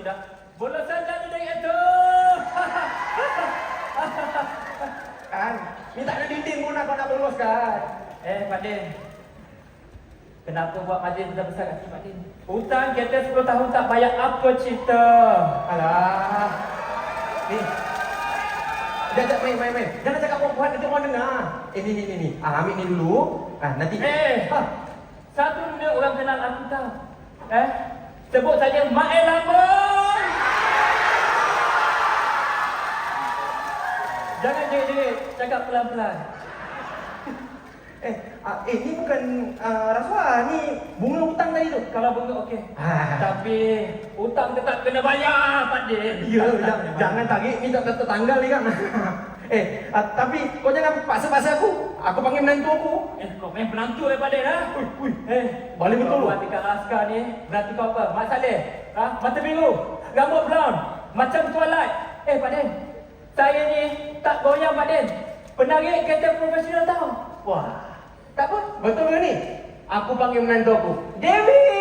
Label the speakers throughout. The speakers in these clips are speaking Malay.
Speaker 1: tidak? Bola saja dari itu
Speaker 2: Kan, minta nak dinding pun aku nak berluaskan
Speaker 1: Eh Pak Din Kenapa buat majlis besar-besar kat sini Pak Din? Hutang kita 10 tahun tak bayar apa cerita
Speaker 2: Alah. Ni. Jangan main main main. Jangan cakap perempuan nanti orang dengar. Eh ni ni ni ni. Ah ambil ni dulu. Ah nanti.
Speaker 1: Eh,
Speaker 2: Ha.
Speaker 1: satu dunia orang kenal aku tahu. Eh, sebut saja Mak El Jangan jerit-jerit, cakap pelan-pelan.
Speaker 2: Eh, ah, eh ni bukan ah, rasuah, ni bunga hutang tadi tu.
Speaker 1: Kalau bunga okey.
Speaker 2: Ah.
Speaker 1: Tapi hutang tetap kena bayar, Pak Din.
Speaker 2: Ya,
Speaker 1: Tak- tak
Speaker 2: jangan, jangan tarik ni tak tak tanggal ni kan. eh, ah, tapi kau jangan paksa-paksa aku. Aku panggil menantu aku.
Speaker 1: Eh, kau main penantu eh, Pak Din, ha?
Speaker 2: Ui, ui.
Speaker 1: Eh,
Speaker 2: Balik betul.
Speaker 1: Kau buat dekat ni, berarti kau apa? Mak Saleh? Ha? Mata biru? Rambut brown? Macam Twilight? Eh, Pak Din. Saya ni tak goyang, Pak Din. Penarik kereta profesional tau.
Speaker 2: Wah. Tak apa, betul ke ni? Aku panggil menantu aku. Dewi!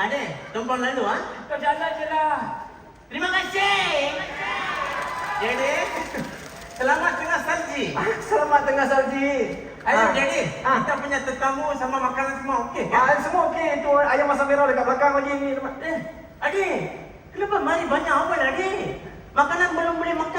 Speaker 3: Ada, tumpang lalu ah.
Speaker 1: Kau jalan je lah.
Speaker 3: Terima kasih. Jadi, selamat tengah salji.
Speaker 2: Selamat tengah salji.
Speaker 3: Ayo
Speaker 2: Ah.
Speaker 3: jadi,
Speaker 2: Ah.
Speaker 3: kita punya tetamu sama makanan semua okey kan?
Speaker 2: Ah, semua okey. Tu ayam masak merah dekat belakang lagi ni.
Speaker 3: Eh, Adi, kenapa mari banyak apa lagi? Makanan belum boleh makan